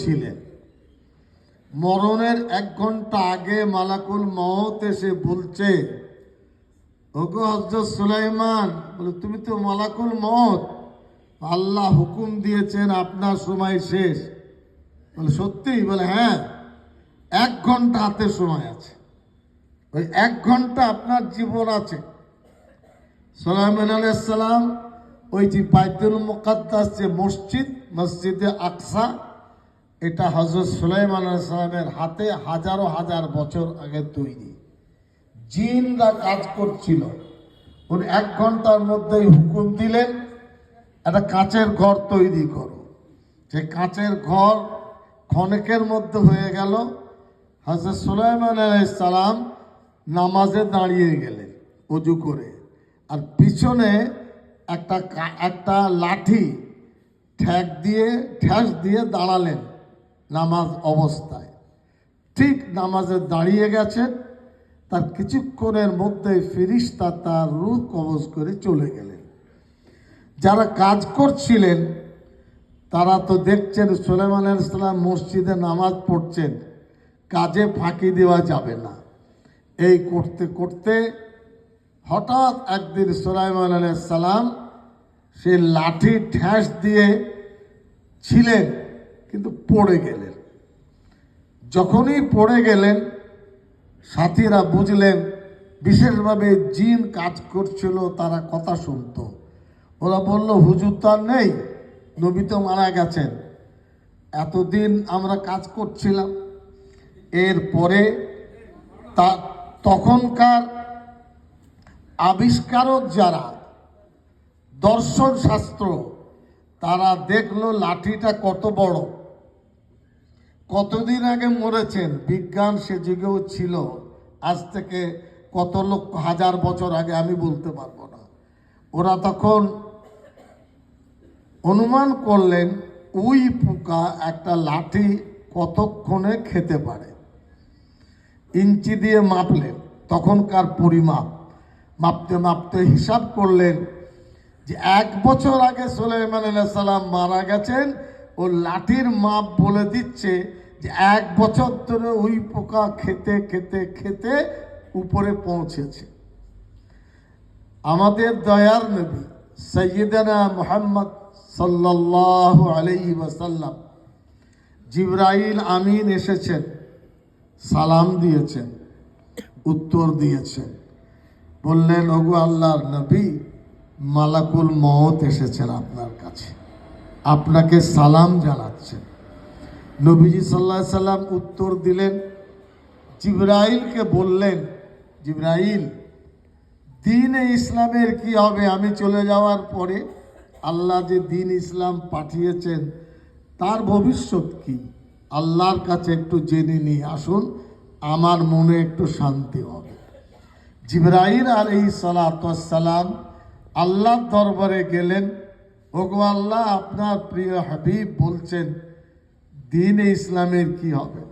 ছিলেন। মরণের এক ঘণ্টা আগে মালাকুল মহত এসে বলছে, ওগো হজরত সুলাইমান, বলে, তুমি তো মালাকুল মহত আল্লাহ হুকুম দিয়েছেন আপনার সময় শেষ। বলে, সত্যি? বলে হ্যাঁ এক ঘণ্টা হাতে সময় আছে। ওই এক ঘণ্টা আপনার জীবন আছে। সোলাইমান আলাইসালাম ওই যে বাইতুল মুকাদ্দাস যে মসজিদ, মসজিদে আকসা এটা হজরত সুলাইমান আলাইসালামের হাতে হাজারো হাজার বছর আগে তৈরি। জিনরা কাজ করছিল। উনি এক ঘণ্টার মধ্যেই হুকুম দিলেন, একটা কাঁচের ঘর তৈরি করো। সেই কাঁচের ঘর ক্ষণেকের মধ্যে হয়ে গেল হজরত সুলাইমান আলাইসালাম নামাজে দাঁড়িয়ে গেলেন অজু করে। আর পিছনে একটা একটা লাঠি ঠ্যাক দিয়ে ঠ্যাস দিয়ে দাঁড়ালেন। নামাজ অবস্থায়। ঠিক নামাজে দাঁড়িয়ে গেছেন তার কিছুক্ষণের মধ্যে ফিরিস্তা তার রূপ কবজ করে চলে গেলেন। যারা কাজ করছিলেন, তারা তো দেখছেন সোলেমান ইসলাম মসজিদে নামাজ পড়ছেন, কাজে ফাঁকি দেওয়া যাবে না। এই করতে করতে হঠাৎ একদিন সোলাইমান সালাম সে লাঠি ঠ্যাস দিয়ে ছিলেন। কিন্তু পড়ে গেলেন। যখনই পড়ে গেলেন, সাথীরা বুঝলেন, বিশেষভাবে জিন কাজ করছিল, তারা কথা শুনতো। ওরা বলল, হুজুর তো আর নেই, নবী তো মারা গেছেন। এতদিন আমরা কাজ করছিলাম। এরপরে তা, তখনকার আবিষ্কারক যারা দর্শন শাস্ত্র তারা দেখল লাঠিটা কত বড়। কতদিন আগে মরেছেন? বিজ্ঞান সে যুগেও ছিল। আজ থেকে কত লক্ষ হাজার বছর আগে আমি বলতে পারব না। ওরা তখন অনুমান করলেন, ওই পোকা একটা লাঠি কতক্ষণে খেতে পারে? ইঞ্চি দিয়ে মাপলেন। তখনকার পরিমাপ। মাপতে মাপতে হিসাব করলেন যে এক বছর আগে সুলাইমান সালাম মারা গেছেন, ও লাঠির মাপ বলে দিচ্ছে যে এক বছর ধরে ওই পোকা খেতে খেতে খেতে উপরে পৌঁছেছে। আমাদের দয়ার নবী সৈয়দানা মোহাম্মদ সাল্লাল্লাহু আলাইহি ওয়াসাল্লাম জিব্রাইল আমিন এসেছেন, সালাম দিয়েছেন, উত্তর দিয়েছেন। বললেন, ওগো আল্লাহর নবী মালাকুল মত এসেছেন আপনার কাছে। আপনাকে সালাম জানাচ্ছেন। নবীজি সাল্লাহ সাল্লাম উত্তর দিলেন, জিব্রাইলকে বললেন, জিব্রাইল, দিন ইসলামের কি হবে? আমি চলে যাওয়ার পরে আল্লাহ যে দিন ইসলাম পাঠিয়েছেন, তার ভবিষ্যৎ কি? আল্লাহর কাছে একটু জেনে নিয়ে আসুন, আমার মনে একটু শান্তি হবে। জিব্রাইল এই সালাম আল্লাহর দরবারে গেলেন। ওগো আল্লাহ, আপনার প্রিয় হাবিব বলছেন, দিন ইসলামের কি হবে?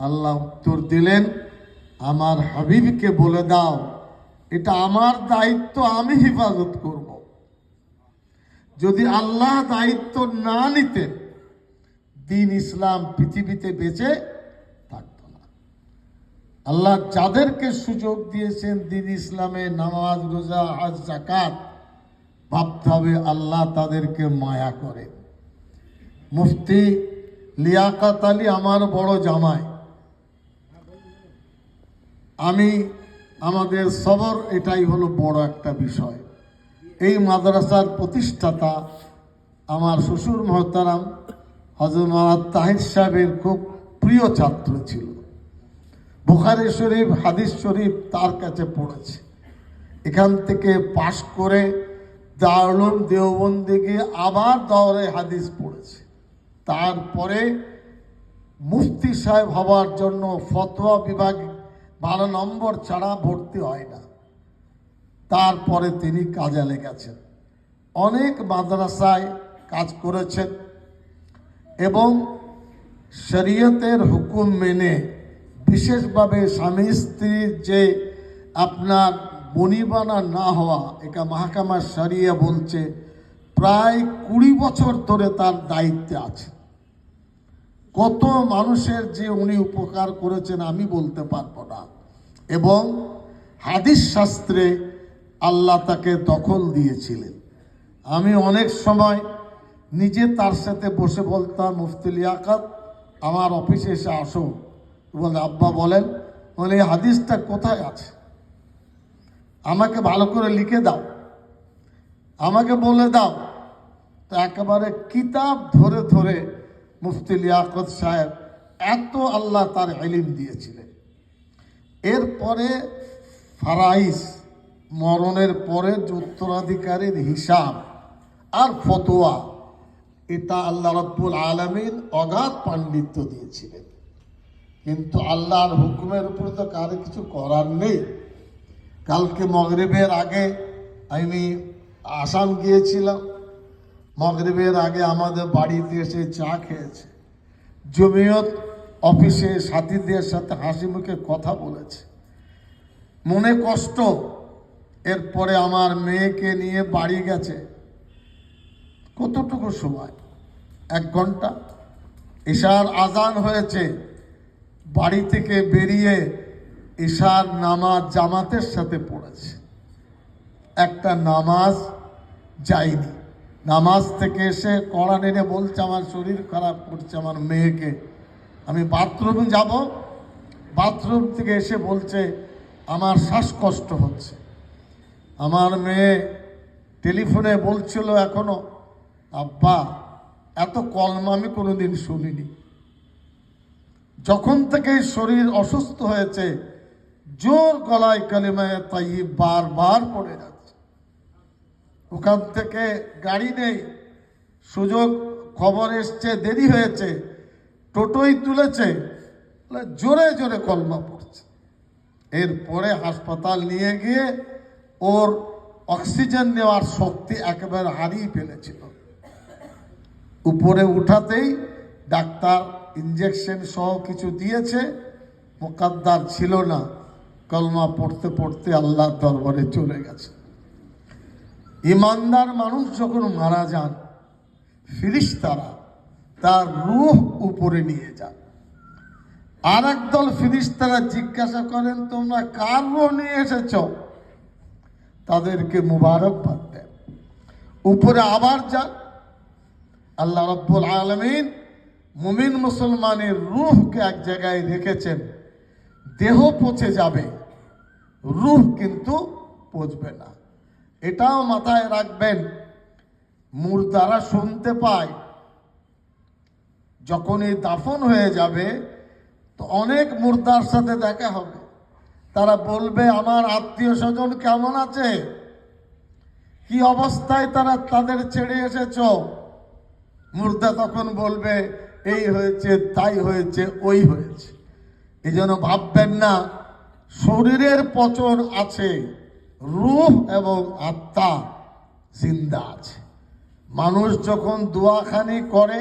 আল্লাহ উত্তর দিলেন, আমার হাবিবকে বলে দাও, এটা আমার দায়িত্ব, আমি হেফাজত করব। যদি আল্লাহ দায়িত্ব না নিতেন, দিন ইসলাম পৃথিবীতে বেঁচে আল্লাহ যাদেরকে সুযোগ দিয়েছেন দিন ইসলামে নামাজ, রোজা, হাজ জাকাত ভাবতে হবে আল্লাহ তাদেরকে মায়া করে মুফতি লিয়াকাত আলী আমার বড় জামাই। আমি, আমাদের সবর এটাই হলো বড় একটা বিষয়। এই মাদ্রাসার প্রতিষ্ঠাতা আমার শ্বশুর মহতারাম হজরত তাহির সাহেবের খুব প্রিয় ছাত্র ছিল। বুখারি শরীফ, হাদিস শরীফ তার কাছে পড়েছে। এখান থেকে পাশ করে দারুল দেওবন্দি গিয়ে আবার দৌড়ে হাদিস পড়েছে। তারপরে মুফতি সাহেব হওয়ার জন্য ফতোয়া বিভাগে ভালো নম্বর ছাড়া ভর্তি হয় না। তারপরে তিনি কাজে লেগেছেন। অনেক মাদ্রাসায় কাজ করেছেন এবং শরীয়তের হুকুম মেনে বিশেষভাবে স্বামী স্ত্রীর যে আপনার বনিবানা না হওয়া, এটা মাহকামা সারিয়া বলছে, প্রায় কুড়ি বছর ধরে তার দায়িত্বে আছে। কত মানুষের যে উনি উপকার করেছেন আমি বলতে পারব না। এবং হাদিস শাস্ত্রে আল্লাহ তাকে দখল দিয়েছিলেন। আমি অনেক সময় নিজে তার সাথে বসে বলতাম, মুফতি লিয়াকাত, আমার অফিসে এসে আসো। বলে আব্বা বলেন, বলে, এই হাদিসটা কোথায় আছে? আমাকে ভালো করে লিখে দাও। আমাকে বলে দাও। তো একেবারে কিতাব ধরে ধরে মুফতি লিয়াকত সাহেব এত আল্লাহ তার এলিম দিয়েছিলেন। এরপরে ফারাইস মরণের পরে উত্তরাধিকারীর হিসাব আর ফতোয়া, এটা আল্লাহ রব্বুল আলমিন অগাধ পাণ্ডিত্য দিয়েছিলেন। কিন্তু আল্লাহর হুকুমের উপরে তো কারও কিছু করার নেই। কালকে মগরিবের আগে আমি আসাম গিয়েছিলাম। মগরিবের আগে আমাদের বাড়িতে এসে চা খেয়েছে। জমিয়ত অফিসে সাথীদের সাথে হাসি মুখে কথা বলেছে। মনে কষ্ট, এরপরে আমার মেয়েকে নিয়ে বাড়ি গেছে। কতটুকু সময়? এক ঘণ্টা? ঈশার আজান হয়েছে। বাড়ি থেকে বেরিয়ে ঈশার নামাজ জামাতের সাথে পড়েছে। একটা নামাজ যায়নি। নামাজ থেকে এসে কড়া নেড়ে বলছে, আমার শরীর খারাপ করছে, আমার মেয়েকে আমি বাথরুম যাব। বাথরুম থেকে এসে বলছে, আমার শ্বাসকষ্ট হচ্ছে। আমার মেয়ে টেলিফোনে বলছিল এখনও, আব্বা, এত কলম আমি কোনোদিন শুনিনি। যখন থেকে শরীর অসুস্থ হয়েছে, জোর গলায় কালিমায় তাই বারবার পড়ে যাচ্ছে। ওখান থেকে গাড়ি নেই, সুযোগ খবর এসছে, দেরি হয়েছে, টোটোই তুলেছে জোরে জোরে কলমা পড়ছে। এরপরে হাসপাতাল নিয়ে গিয়ে ওর অক্সিজেন নেওয়ার শক্তি একেবারে হারিয়ে ফেলেছিল। উপরে উঠাতেই ডাক্তার ইঞ্জেকশন সহ কিছু দিয়েছে, মোকাদ্দার ছিল না। কলমা পড়তে পড়তে আল্লাহর দরবারে চলে গেছে। ইমানদার মানুষ যখন মারা যান, ফিরিস্তারা তার রূহ উপরে নিয়ে যান। আর একদল ফিরিস্তারা জিজ্ঞাসা করেন, তোমরা কার রূহ নিয়ে এসেছ? তাদেরকে মুবারকবাদ দেন। উপরে আবার যান। আল্লাহ রব্বুল আলমিন মুমিন মুসলমানের রুহকে এক জায়গায় রেখেছেন, দেহ পচে যাবে, রুহ কিন্তু পচবে না। এটাও মাথায় রাখবেন, মুর্দারা শুনতে পায় যখন এই দাফন হয়ে যাবে, তো অনেক মুর্দার সাথে দেখা হবে। তারা বলবে, আমার আত্মীয় স্বজন কেমন আছে? কি অবস্থায় তারা তাদের ছেড়ে এসেছ? মুর্দা তখন বলবে এই হয়েছে, তাই হয়েছে, ওই হয়েছে। এই জন্য ভাববেন না, শরীরের পচন আছে, রূপ এবং আত্মা জিন্দা আছে। মানুষ যখন দোয়াখানি করে,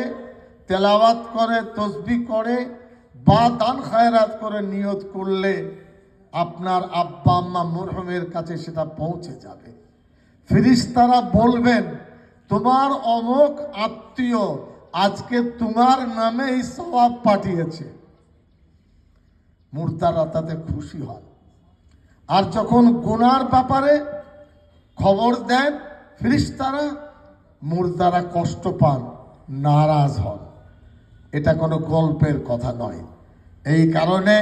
তেলাওয়াত করে, তসবি করে বা দান খায়রাত করে নিয়ত করলে আপনার আব্বা আম্মা মরহমের কাছে সেটা পৌঁছে যাবে। ফিরিস্তারা বলবেন, তোমার অমুক আত্মীয় আজকে তোমার নামে এই সবাব পাঠিয়েছে। মুর্দারা তাতে খুশি হয়। আর যখন গুনার ব্যাপারে খবর দেন ফিরিস্তারা মুর্দারা কষ্ট পান, নারাজ হন। এটা কোনো গল্পের কথা নয়। এই কারণে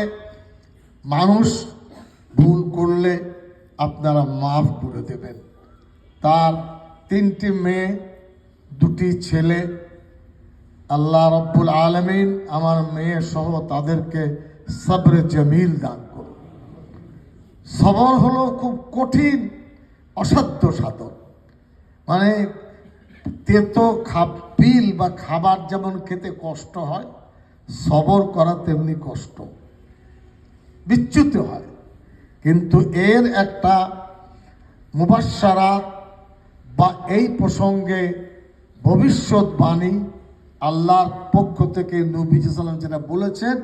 মানুষ ভুল করলে আপনারা মাফ করে দেবেন। তার তিনটি মেয়ে, দুটি ছেলে আল্লাহ রব্বুল আলমিন আমার মেয়ে সহ তাদেরকে সবরে জমিল দান করুন। সবর হলো খুব কঠিন, অসাধ্য সাধন। মানে তেতো খাপ পিল বা খাবার যেমন খেতে কষ্ট হয়, সবর করা তেমনি কষ্ট। বিচ্যুত হয়। কিন্তু এর একটা মুবাসারাত বা এই প্রসঙ্গে ভবিষ্যৎবাণী আল্লাহর পক্ষ থেকে নবী সাল্লাম যেটা বলেছেন,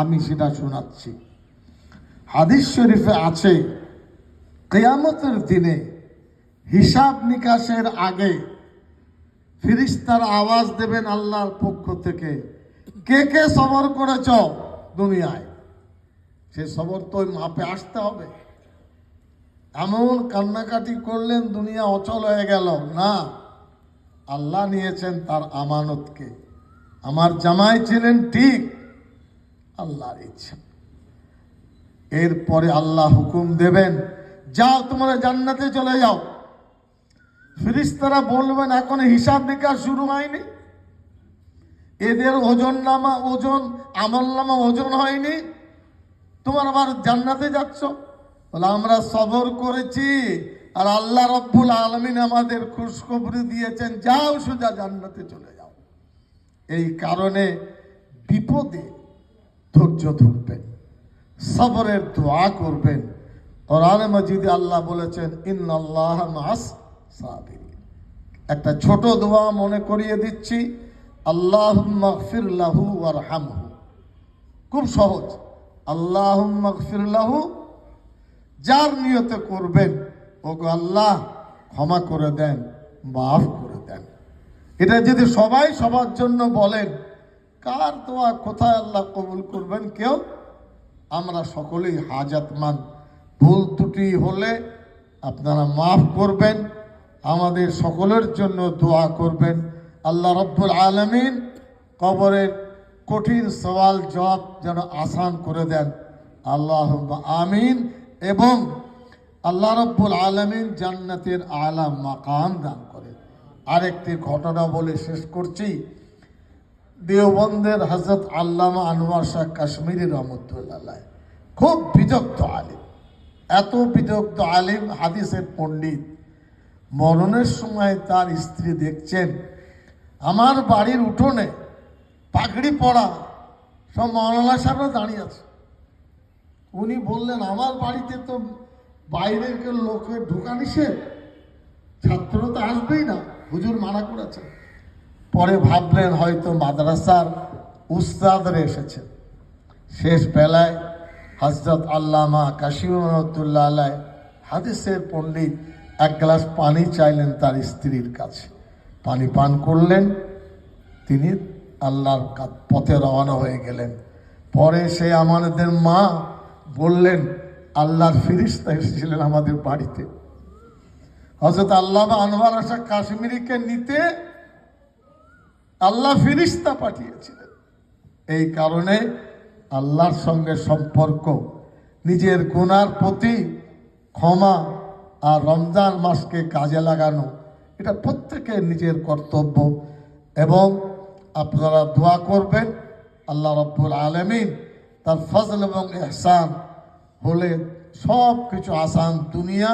আমি সেটা শোনাচ্ছি। হাদিস শরীফে আছে, কেয়ামতের দিনে হিসাব নিকাশের আগে ফিরিস্তার আওয়াজ দেবেন আল্লাহর পক্ষ থেকে, কে কে সবর করেছ দুনিয়ায়? সে সবর তো ওই মাপে আসতে হবে। এমন কান্নাকাটি করলেন, দুনিয়া অচল হয়ে গেল। না। আল্লাহ নিয়েছেন তার আমানতকে। আমার জামাই ছিলেন ঠিক আল্লাহর ইচ্ছা। এরপরে আল্লাহ হুকুম দেবেন, যাও তোমরা জান্নাতে চলে যাও। ফিরিস্তারা বলবেন, এখন হিসাব নিকাশ শুরু হয়নি। এদের ওজন নামা ওজন, আমল নামা ওজন হয়নি। তোমার আবার জান্নাতে যাচ্ছ। বলে, আমরা সবর করেছি আর আল্লাহ রব্বুল আলমিন আমাদের খুশখবরি দিয়েছেন, যাও সোজা জান্নাতে চলে যাও। এই কারণে বিপদে ধৈর্য ধরবেন, সবরের দোয়া করবেন। কোরআনে মজিদে আল্লাহ বলেছেন, ইন্নাল্লাহ মাস একটা ছোট দোয়া মনে করিয়ে দিচ্ছি আল্লাহ মাগফির লাহু ওয়ারহামহু। খুব সহজ আল্লাহ মাগফির লাহু, যার নিয়তে করবেন ওগো আল্লাহ, ক্ষমা করে দেন, মাফ করে দেন। এটা যদি সবাই সবার জন্য বলেন, কার দোয়া কোথায় আল্লাহ কবুল করবেন কেউ? আমরা সকলেই হাজাতমান ভুল ত্রুটি হলে আপনারা মাফ করবেন, আমাদের সকলের জন্য দোয়া করবেন। আল্লাহ রব্বুল আলমিন কবরের কঠিন সওয়াল জবাব যেন আসান করে দেন। আল্লাহ আমিন এবং আল্লাহ রব্বুল আলমিন জান্নাতের আলাম মাকাম দান করেন। আরেকটি ঘটনা বলে শেষ করছি। দেওবন্দের হজরত আল্লামা আনোয়ার শাহ কাশ্মীরি রহমতুল্লাহ খুব বিদগ্ধ আলিম। এত বিদগ্ধ আলিম হাদিসের পণ্ডিত। মরণের সময় তার স্ত্রী দেখছেন, আমার বাড়ির উঠোনে পাগড়ি পড়া সব মৌলানা সাহেবরা দাঁড়িয়ে আছে। উনি বললেন, আমার বাড়িতে তো বাইরের লোকের ঢোকা নিষেধ? ছাত্র তো আসবেই না, হুজুর মানা করেছে। পরে ভাবলেন হয়তো মাদ্রাসার উস্তাদরা এসেছেন শেষ বেলায় হজরত আল্লামা কাশিম আলাই হাদিসের পণ্ডিত এক গ্লাস পানি চাইলেন তার স্ত্রীর কাছে। পানি পান করলেন, তিনি আল্লাহর পথে রওনা হয়ে গেলেন। পরে সে আমাদের মা বললেন আল্লাহর ফিরিস্তা এসেছিলেন আমাদের বাড়িতে। হজরত আল্লাহ আনোয়ার আশা কাশ্মীরিকে নিতে আল্লাহ ফিরিস্তা পাঠিয়েছিলেন। এই কারণে আল্লাহর সঙ্গে সম্পর্ক, নিজের গুনার প্রতি ক্ষমা আর রমজান মাসকে কাজে লাগানো, এটা প্রত্যেকের নিজের কর্তব্য। এবং আপনারা দোয়া করবেন, আল্লাহ রব্বুল আলমিন তার ফজল এবং এহসান হলে সব কিছু আসান দুনিয়া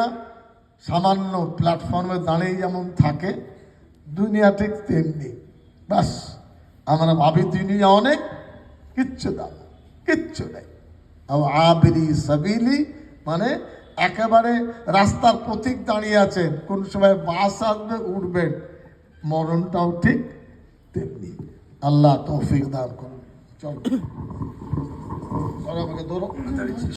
সামান্য প্ল্যাটফর্মে দাঁড়িয়ে যেমন থাকে, দুনিয়া ঠিক তেমনি। বাস আমরা ভাবি দুনিয়া অনেক, কিচ্ছু দাম, কিচ্ছু নেই। আবিরি সাবিলি মানে একেবারে রাস্তার প্রতীক দাঁড়িয়ে আছেন, কোন সময় বাস আসবে, উঠবেন, মরণটাও ঠিক তেমনি। আল্লাহ তৌফিক দান করুন। চলো। ধরো।